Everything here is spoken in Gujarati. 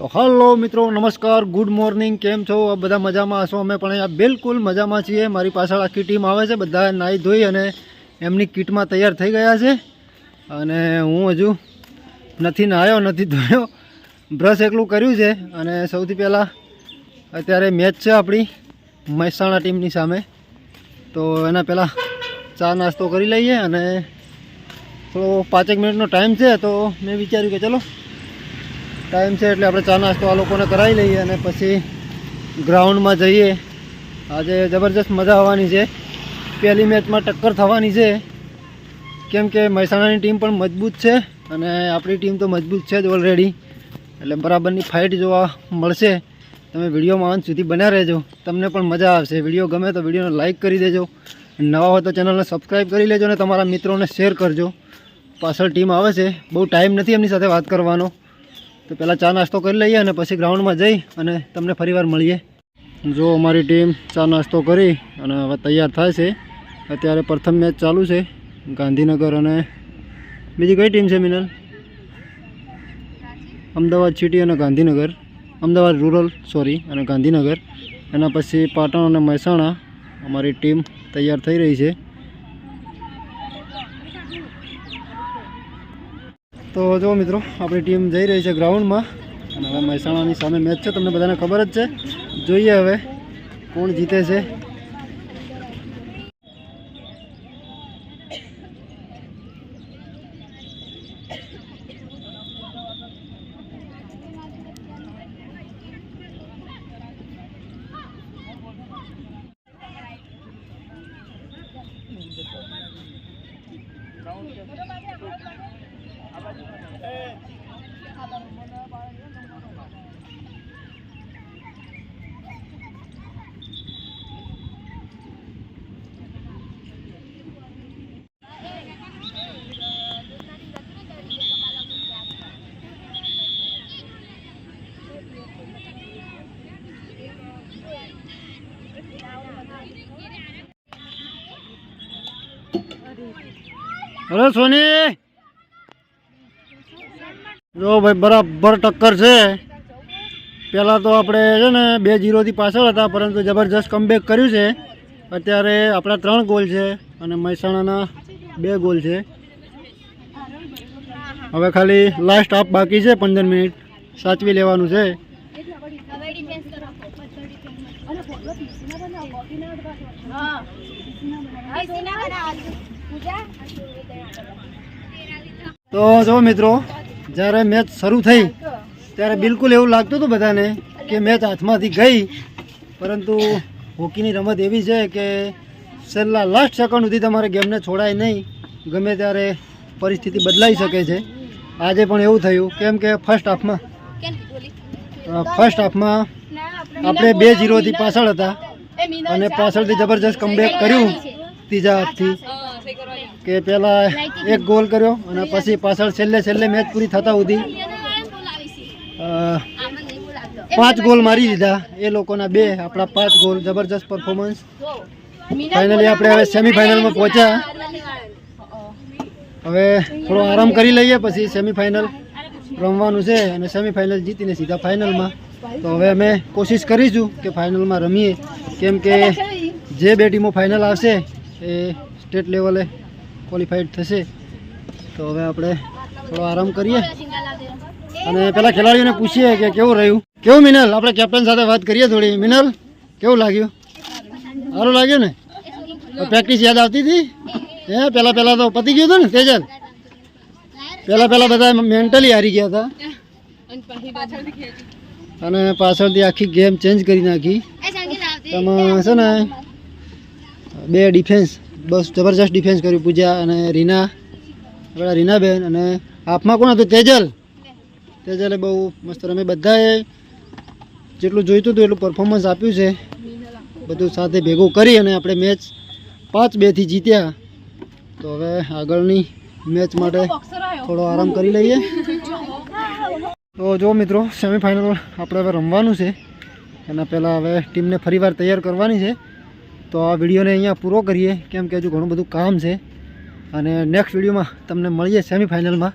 તો હલો મિત્રો, નમસ્કાર, ગુડ મોર્નિંગ, કેમ છો? બધા મજામાં હશો? અમે પણ અહીંયા બિલકુલ મજામાં છીએ. મારી પાછળ આખી ટીમ આવે છે, બધા નાહી ધોઈ અને એમની કીટમાં તૈયાર થઈ ગયા છે. અને હું હજુ નથી નાહ્યો નથી ધોયો. બ્રશ એકલું કર્યું છે અને સૌથી પહેલાં અત્યારે મેચ છે આપણી મહેસાણા ટીમની સામે. તો એના પહેલાં ચા નાસ્તો કરી લઈએ અને થોડો પાંચેક મિનિટનો ટાઈમ છે, તો મેં વિચાર્યું કે ચલો ટાઈમ છે એટલે આપણે ચા નાસ્તો આ લોકોને કરાવી લઈએ અને પછી ગ્રાઉન્ડમાં જઈએ. આજે જબરજસ્ત મજા આવવાની છે. પહેલી મેચમાં ટક્કર થવાની છે. કેમ કે મહેસાણાની ટીમ પણ મજબૂત છે અને આપણી ટીમ તો મજબૂત છે જ ઓલરેડી એટલે બરાબરની ફાઇટ જોવા મળશે. તમે વિડીયોમાં અંત સુધી બન્યા રહેજો. તમને પણ મજા આવશે. વીડિયો ગમે તો વિડીયોને લાઇક કરી દેજો. નવા હોય તો ચેનલને સબસ્ક્રાઈબ કરી લેજો અને તમારા મિત્રોને શેર કરજો. પાછળ ટીમ આવે છે. બહુ ટાઈમ નથી એમની સાથે વાત કરવાનો. તો પહેલાં ચા નાસ્તો કરી લઈએ અને પછી ગ્રાઉન્ડમાં જઈ અને તમને ફરીવાર મળીએ. જો અમારી ટીમ ચા નાસ્તો કરી અને હવે તૈયાર થાય છે. અત્યારે પ્રથમ મેચ ચાલુ છે. ગાંધીનગર અને બીજી કઈ ટીમ છે મિનલ? અમદાવાદ સિટી અને ગાંધીનગર. અમદાવાદ રૂરલ, સોરી, અને ગાંધીનગર. એના પછી પાટણ અને મહેસાણા. અમારી ટીમ તૈયાર થઈ રહી છે. તો જો મિત્રો, આપણી ટીમ જઈ રહી છે ગ્રાઉન્ડમાં. અને હવે મહેસાણાની સામે મેચ છે, તમને બધાને ખબર જ છે. જોઈએ હવે કોણ જીતે છે. 好了，索尼。જો ભાઈ બરાબર ટક્કર છે. પહેલાં તો આપણે છે ને બે જીરોથી પાછળ હતા પરંતુ જબરજસ્ત કમબેક કર્યું છે. અત્યારે આપણા ત્રણ ગોલ છે અને મહેસાણાના બે ગોલ છે. હવે ખાલી લાસ્ટ હાફ બાકી છે પંદર મિનિટ. સાચવી લેવાનું છે. તો જો મિત્રો જ્યારે મેચ શરૂ થઈ ત્યારે બિલકુલ એવું લાગતું હતું બધાને કે મેચ હાથમાંથી ગઈ. પરંતુ હોકીની રમત એવી છે કે છેલ્લા લાસ્ટ સેકન્ડ સુધી તમારે ગેમને છોડાય નહીં ગમે ત્યારે પરિસ્થિતિ બદલાઈ શકે છે. આજે પણ એવું થયું. કેમ કે ફર્સ્ટ હાફમાં ફર્સ્ટ હાફમાં આપણે બે જીરોથી પાછળ હતા. અને પાછળથી જબરજસ્ત કમબેક કર્યું ત્રીજા હાફથી કે પહેલાં એક ગોલ કર્યો અને પછી પાછળ છેલ્લે છેલ્લે મેચ પૂરી થતા સુધી પાંચ ગોલ મારી દીધા. એ લોકોના બે, આપણા પાંચ ગોલ, જબરજસ્ત પરફોર્મન્સ ફાઇનલી આપણે હવે સેમીફાઇનલમાં પહોંચ્યા. હવે થોડો આરામ કરી લઈએ પછી સેમીફાઇનલ રમવાનું છે અને સેમીફાઇનલ જીતીને સીધા ફાઇનલમાં તો હવે અમે કોશિશ કરીશું કે ફાઇનલમાં રમીએ. કેમ કે જે બે ટીમો ફાઇનલ આવશે, એ સ્ટેટ લેવલે ક્વોલિફાઈડ થશે. તો હવે આપણે થોડો આરામ કરીએ. અને પેલા ખેલાડીઓને પૂછીએ કે કેવું રહ્યું? કેવું મિનલ? આપણે કેપ્ટન સાથે વાત કરીએ થોડી. મિનલ કેવું લાગ્યું? સારું લાગ્યું ને? પ્રેક્ટિસ યાદ આવતી હતી? હે પહેલાં પહેલાં તો પતી ગયું હતું ને તેજલ? પહેલાં પહેલાં બધા મેન્ટલી હારી ગયા હતા. અને પાછળથી આખી ગેમ ચેન્જ કરી નાખી. એમાં છે ને બે ડિફેન્સ બસ જબરજસ્ત ડિફેન્સ કર્યું પૂજા અને રીના. આપણા રીનાબેન અને હાફમાં કોણ હતું? તેજલ. તેજલે બહુ મસ્ત રમે. બધાએ જેટલું જોઈતું હતું એટલું પરફોર્મન્સ આપ્યું છે. બધું સાથે ભેગું કરી અને આપણે મેચ પાંચ બેથી જીત્યા. તો હવે આગળની મેચ માટે થોડો આરામ કરી લઈએ. તો જો મિત્રો સેમિફાઇનલ આપણે હવે રમવાનું છે. એના પહેલાં હવે ટીમને ફરીવાર તૈયાર કરવાની છે. તો આ વિડીયોને અહીંયા પૂરો કરીએ. કેમ કે હજુ ઘણું બધું કામ છે. અને નેક્સ્ટ વિડીયોમાં તમને મળીએ સેમીફાઇનલમાં